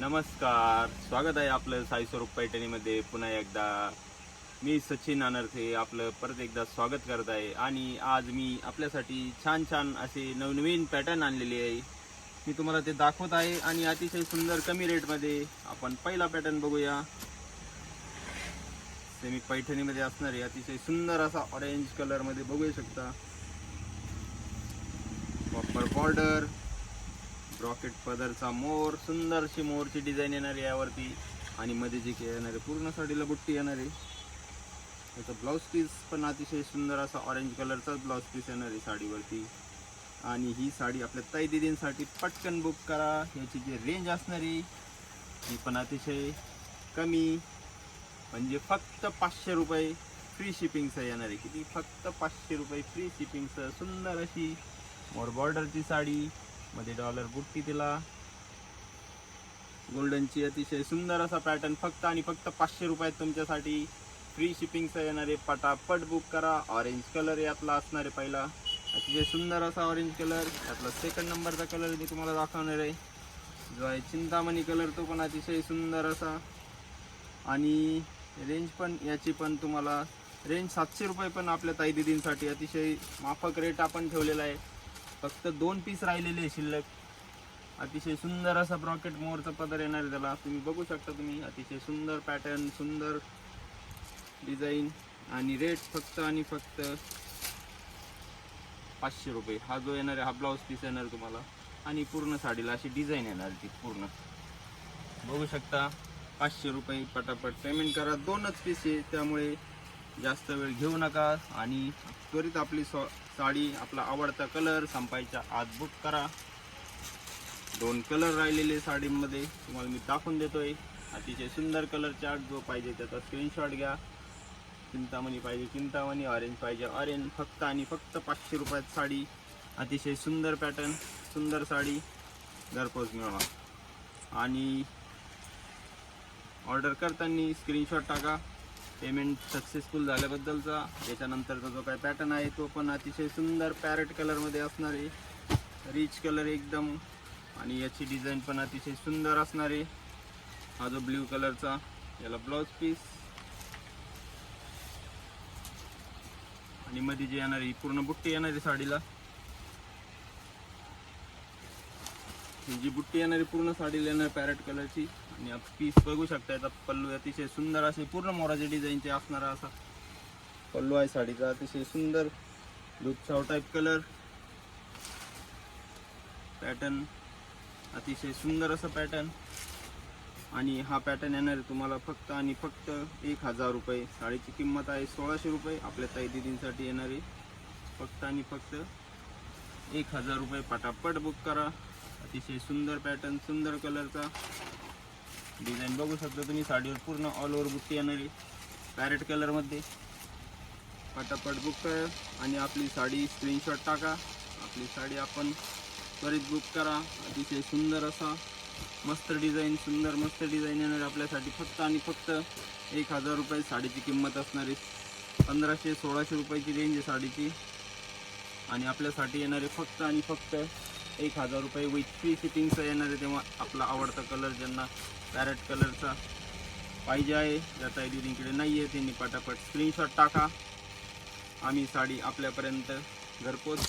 नमस्कार स्वागत आहे आपलं साईस्वरूप पैठणीमध्ये. पुन्हा एकदा मी सचिन अनर्थे आपलं परत एकदा स्वागत करत आहे. आणि आज मी आपल्यासाठी छान छान असे नवनवीन पॅटर्न आणलेले आहे. मी तुम्हाला ते दाखवत आहे आणि अतिशय सुंदर कमी रेटमध्ये आपण पहिला पॅटर्न बघूया. ते मी पैठणीमध्ये असणारे अतिशय सुंदर असा ऑरेंज कलरमध्ये बघू शकता. प्रॉपर बॉर्डर रॉकेट पदरचा मोर सुंदरशी मोरची डिझाईन येणार आहे यावरती. आणि मध्ये जी काही येणार आहे पूर्ण साडीला बुट्टी येणार. आहे त्याचा ब्लाऊज पीस पण अतिशय सुंदर असा ऑरेंज कलरचाच ब्लाऊज पीस येणार आहे साडीवरती. आणि ही साडी आपल्या ताई दिदींसाठी पटकन बुक करा. याची जी रेंज असणार आहे ती पण अतिशय कमी. म्हणजे फक्त पाचशे रुपये फ्री शिपिंगचं येणार. आहे किती? फक्त पाचशे रुपये फ्री शिपिंगचं सुंदर अशी मोर बॉर्डरची साडी. मध्ये डॉलर बुट्टी दिला. गोल्डनची अतिशय सुंदर असा पॅटर्न फक्त आणि फक्त पाचशे रुपयात तुमच्यासाठी फ्री शिपिंगचं येणारे पटापट बुक करा. ऑरेंज कलर यातला असणार आहे पहिला. अतिशय सुंदर असा ऑरेंज कलर यातला सेकंड नंबरचा कलर मी तुम्हाला दाखवणार आहे. जो आहे चिंतामणी कलर तो पण अतिशय सुंदर असा. आणि रेंज पण याची पण तुम्हाला रेंज सातशे रुपये पण आपल्या ताई दिदींसाठी अतिशय माफक रेट आपण ठेवलेला आहे. फक्त दोन पीस राहिलेले आहे शिल्लक. अतिशय सुंदर असा ब्रॉकेट मोरचा पदर येणार आहे त्याला. तुम्ही बघू शकता तुम्ही. अतिशय सुंदर पॅटर्न सुंदर डिझाईन आणि रेट फक्त आणि फक्त पाचशे रुपये. हा जो येणार आहे हा ब्लाऊज पीस येणार तुम्हाला. आणि पूर्ण साडीला अशी डिझाईन येणार ती पूर्ण. बघू शकता पाचशे रुपये पटापट पेमेंट करा. दोनच पीस आहे त्यामुळे जास्त वेळ घेऊ नका. आणि त्वरित आपली सॉ साडी आपला आवडता कलर संपायच्या आत बुक करा. दोन कलर राहिलेले साडीमध्ये तुम्हाला मी दाखवून देतोय. अतिशय सुंदर कलर चार्ट जो पाहिजे त्याचा स्क्रीनशॉट घ्या. चिंतामणी पाहिजे चिंतामणी ऑरेंज पाहिजे ऑरेंज फक्त आणि फक्त पाचशे रुपयात साडी. अतिशय सुंदर पॅटर्न सुंदर साडी. घरपोच मिळवा. आणि ऑर्डर करताना स्क्रीनशॉट टाका. पेमेंट सक्सेसफुल झाल्याबद्दलचा त्याच्यानंतरचा जो काय पॅटर्न आहे तो पण अतिशय सुंदर पॅरेट कलरमध्ये असणार आहे. रिच कलर एकदम. आणि याची डिझाईन पण अतिशय सुंदर असणार आहे. हा जो ब्ल्यू कलरचा याला ब्लाऊज पीस आणि मध्ये जी येणार ही पूर्ण बुट्टी येणार आहे साडीला. ही जी बुट्टी येणारी पूर्ण साडीला येणार पॅरेट कलरची आणि पीस बघू शकता याचा पल्लू अतिशय सुंदर असे पूर्ण मोराचे डिझाईनचे असणारा असा पल्लू आहे साडीचा अतिशय सुंदर दुधसाव टाईप कलर पॅटर्न अतिशय सुंदर असा पॅटर्न आणि हा पॅटर्न येणार आहे तुम्हाला फक्त आणि फक्त एक हजार रुपये. साडीची किंमत आहे सोळाशे रुपये. आपल्या ताई दिदींसाठी येणारी. फक्त आणि फक्त एक हजार रुपये. पटापट बुक करा. अतिशय सुंदर पॅटर्न सुंदर कलरचा डिझाईन बघू शकता तुम्ही साडीवर पूर्ण ऑल ओव्हर बुट्टी येणारी. पॅरेट कलरमध्ये पटापट बुक करा आणि आपली साडी स्क्रीनशॉट टाका. आपली साडी आपण त्वरित बुक करा. अतिशय सुंदर असा मस्त डिझाईन सुंदर मस्त डिझाईन येणार आपल्यासाठी. फक्त आणि फक्त एक हजार रुपये साडीची किंमत असणारी पंधराशे सोळाशे रुपयाची रेंज आहे साडीची. आणि आपल्यासाठी येणारे फक्त आणि फक्त एक हजार रुपये विथ फ्री फिटिंगचं येणार आहे. तेव्हा आपला आवडता कलर ज्यांना पॅरेट कलरचा पाहिजे आहे ज्या ताई दिदींकडे नाही आहे त्यांनी पटापट स्क्रीनशॉट टाका. आम्ही साडी आपल्यापर्यंत घरपोच.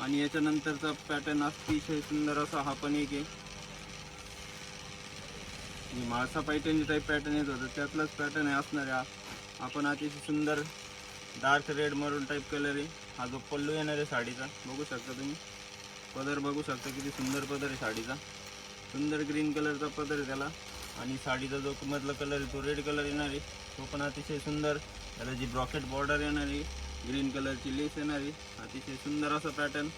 आणि याच्यानंतरचा पॅटर्न अतिशय सुंदर असा हा पण एक आहे. आणि माळसा पैठणी टाईप पॅटर्न येत होतं. त्यातलाच पॅटर्न आहे असणाऱ्या आपण अतिशय सुंदर dark red maroon type colour आहे. हा जो पल्लू येणार आहे साडीचा बघू शकता तुम्ही. पदर बघू शकता किती सुंदर पदर आहे साडीचा. सुंदर ग्रीन कलरचा पदर आहे त्याला. आणि साडीचा जो मधला कलर आहे तो रेड कलर येणार आहे. तो पण अतिशय सुंदर. त्याला जी ब्रॉकेट बॉर्डर येणार आहे ग्रीन कलरची लेस येणार आहे. अतिशय सुंदर असं पॅटर्न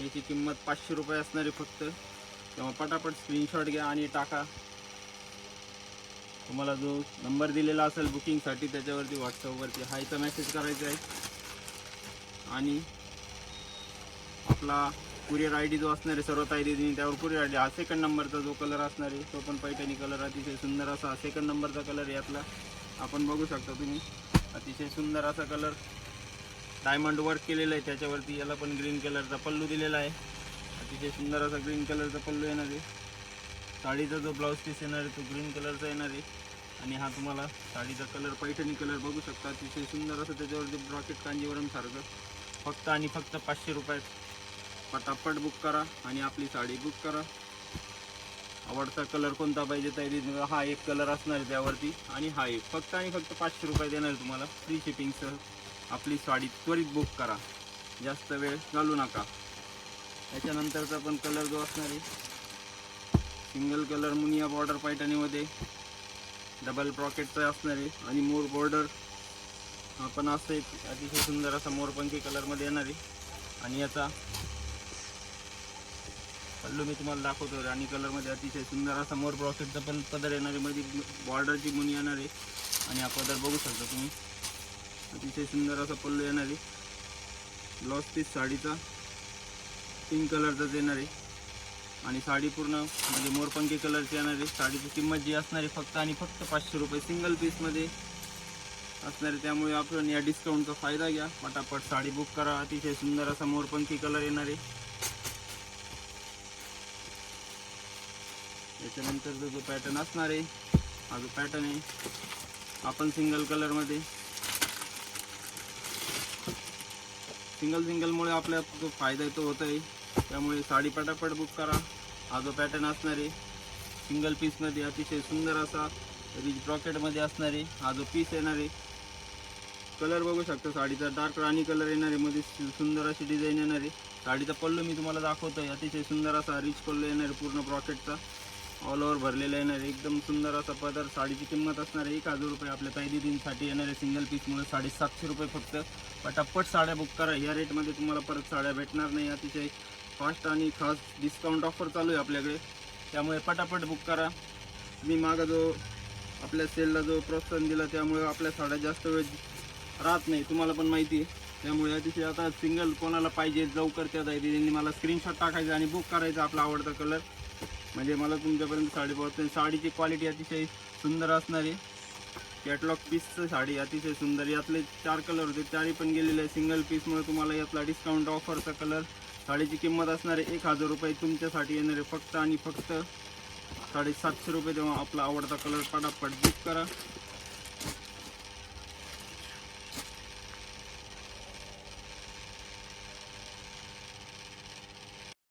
याची किंमत पाचशे रुपये असणार आहे फक्त. तेव्हा पटापट स्क्रीनशॉट घ्या आणि टाका. तुम्हाला जो नंबर दिलेला असेल बुकिंगसाठी त्याच्यावरती व्हॉट्सअपवरती हायचा मेसेज करायचा आहे. आणि आपला कुरिअर आय डी जो असणार आहे सर्व ताई दिदीने त्यावर कुरिअर आय डी हा सेकंड नंबरचा जो कलर असणार आहे तो पण पैठणी कलर अतिशय सुंदर असा सेकंड नंबरचा कलर यातला. आपण बघू शकता तुम्ही अतिशय सुंदर असा कलर डायमंड वर्क केलेला आहे त्याच्यावरती याला पण ग्रीन कलरचा पल्लू दिलेला आहे. अतिशय सुंदर असा ग्रीन कलरचा पल्लू येणार आहे. साडीचा जो ब्लाऊज पीस येणार आहे तो ग्रीन कलरचा येणार आहे. आणि हा तुम्हाला साडीचा कलर पैठणी कलर बघू शकता. अतिशय सुंदर असं त्याच्यावरती ब्रॉकेट कांजीवरम सारखं. फक्त आणि फक्त पाचशे रुपयात. पटापट बुक करा आणि आपली साडी बुक करा. आवडता कलर कोणता पाहिजे तरी हा एक कलर असणार आहे त्यावरती. आणि हा एक. फक्त आणि फक्त पाचशे रुपये देणार आहे तुम्हाला. फ्री शिपिंगसह आपली साडी त्वरित बुक करा. जास्त वेळ घालू नका. त्याच्यानंतरचा पण कलर जो असणार आहे सिंगल कलर मुनिया बॉर्डर पैठणीमध्ये डबल प्रॉकेटचं असणार आहे आणि मोर बॉर्डर. पण असं एक अतिशय सुंदर असा मोरपंखी कलरमध्ये येणार आहे. आणि याचा पल्लू मी तुम्हाला दाखवतो राणी कलरमध्ये अतिशय सुंदर असा मोर प्रॉकेटचा पण पदर येणार आहे. मध्ये बॉर्डरची मुनी येणार आहे. आणि हा पदर बघू शकता तुम्ही. अतिशय सुंदर असा पल्लू येणार आहे. ब्लाउज पीस साडीचा. पिंक कलरचाच येणार आहे. आणि साडी पूर्ण म्हणजे मोरपंखी कलरची येणार आहे. साडीची किंमत जी असणारी फक्त आणि फक्त पाचशे रुपये सिंगल पीसमध्ये असणारे त्यामुळे आपण या डिस्काउंटचा फायदा घ्या. पटापट साडी बुक करा. अतिशय सुंदर असा मोरपंखी कलर येणार आहे. त्याच्यानंतर जो जो पॅटर्न असणार आहे हा जो पॅटर्न आहे आपण सिंगल कलरमध्ये सिंगल सिंगलमुळे आपल्या जो फायदा आहे तो होत आहे त्यामुळे साडी पटापट बुक करा. हा जो पॅटर्न असणार आहे सिंगल पीसमध्ये अतिशय सुंदर असा रिच ब्रॉकेटमध्ये असणार आहे हा जो पीस येणार आहे. कलर बघू शकता साडीचा डार्क राणी कलर येणार आहे मध्ये सुंदर अशी डिझाईन येणार आहे. साडीचा पल्लू मी तुम्हाला दाखवतो आहे अतिशय सुंदर असा रिच पल्लू येणार आहे पूर्ण ब्रॉकेटचा ऑल ओव्हर भरलेला येणार आहे एकदम सुंदर असा पदर. साडीची किंमत असणार आहे एक हजार रुपये आपल्या ताईदी दिनसाठी येणार आहे सिंगल पीसमुळे साडेसातशे रुपये फक्त. पटापट साड्या बुक करा या रेटमध्ये तुम्हाला परत साड्या भेटणार नाही अतिशय फास्ट आणि खास डिस्काउंट ऑफर चालू आहे आपल्याकडे. त्यामुळे पटापट बुक करा. मी मागं जो आपल्या सेलला जो प्रोत्साहन दिला त्यामुळे आपल्या साड्या जास्त वेळ राहत नाही. तुम्हाला पण माहिती आहे. त्यामुळे अतिशय आता सिंगल कोणाला पाहिजे लवकर त्या जायचे त्यांनी मला स्क्रीनशॉट टाकायचं आणि बुक करायचा आपला आवडता कलर म्हणजे मला तुमच्यापर्यंत साडी पोहोचते साडीची क्वालिटी अतिशय सुंदर असणार. आहे कॅटलॉग पीसचं साडी अतिशय सुंदर. यातले चार कलर होते चारही पण गेलेले आहे. सिंगल पीसमुळे तुम्हाला यातला डिस्काउंट ऑफरचा कलर साडीची किंमत असणारे एक हजार रुपये तुमच्यासाठी येणारे फक्त आणि फक्त साडेसातशे रुपये तेव्हा आपला आवडता कलर पटापट बुक करा.